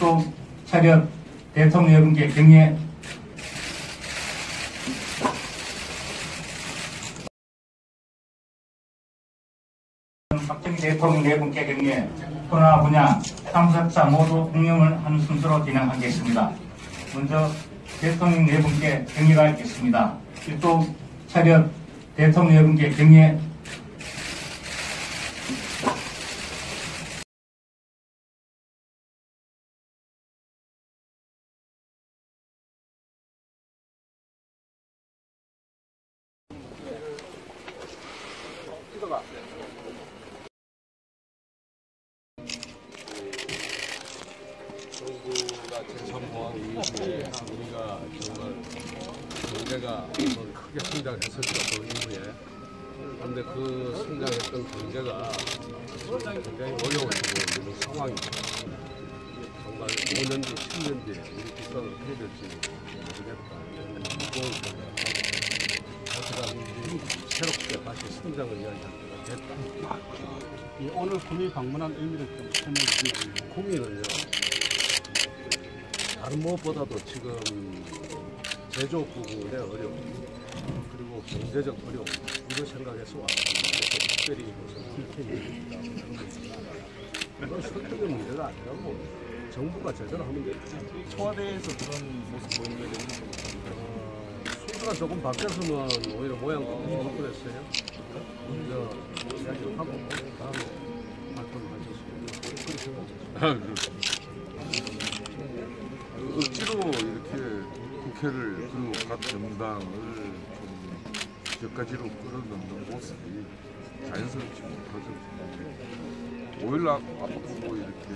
일동 차렷 대통령 여러분께 경례 박정희 대통령 네 분께 경례 코로나 분야 참석자 모두 공명을 하는 순서로 진행하겠습니다. 먼저 대통령 네 분께 경례가 있겠습니다. 일동 차렷 대통령 여러분께 경례 제3공항 이후에 우리가 정말 경제가 뭐 크게 성장했었죠 그 이후에. 그런데 그 성장했던 경제가 굉장히 어려워지고 있는 상황입니다 정말 5년 뒤 10년 뒤에 우리 국가가 어떻게 될지 모르겠다. 무거운 생각하고 어떻게 새롭게 다시 성장을 이야기할 때가 됐다. 이 오늘 구미 방문한 의미를 좀 설명해 주시면 고민은요. 다른 무엇보다도 지금 제조 부분의 어려움 그리고 경제적 어려움 이걸 생각해서 왔습니다. 특별히 무슨 불편이 이건 설득의 문제가 아니라고 정부가 제대로 하면 되지. 청와대에서 그런 모습 보이는 게 어, 순서가 조금 바뀌었으면 오히려 모양도 좀 그랬어요. 먼저 이야기를 하고 다음에 발표를 하셨습니다. 그렇게 생각했습니다. 국회를 그리고 각 정당을 좀 격가지로 끌어넣는 모습이 자연스럽지 못하죠. 5일 앞두고 이렇게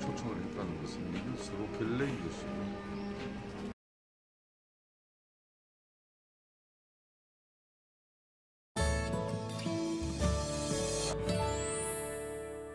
초청을 했다는 것은 서로 결례인 것이고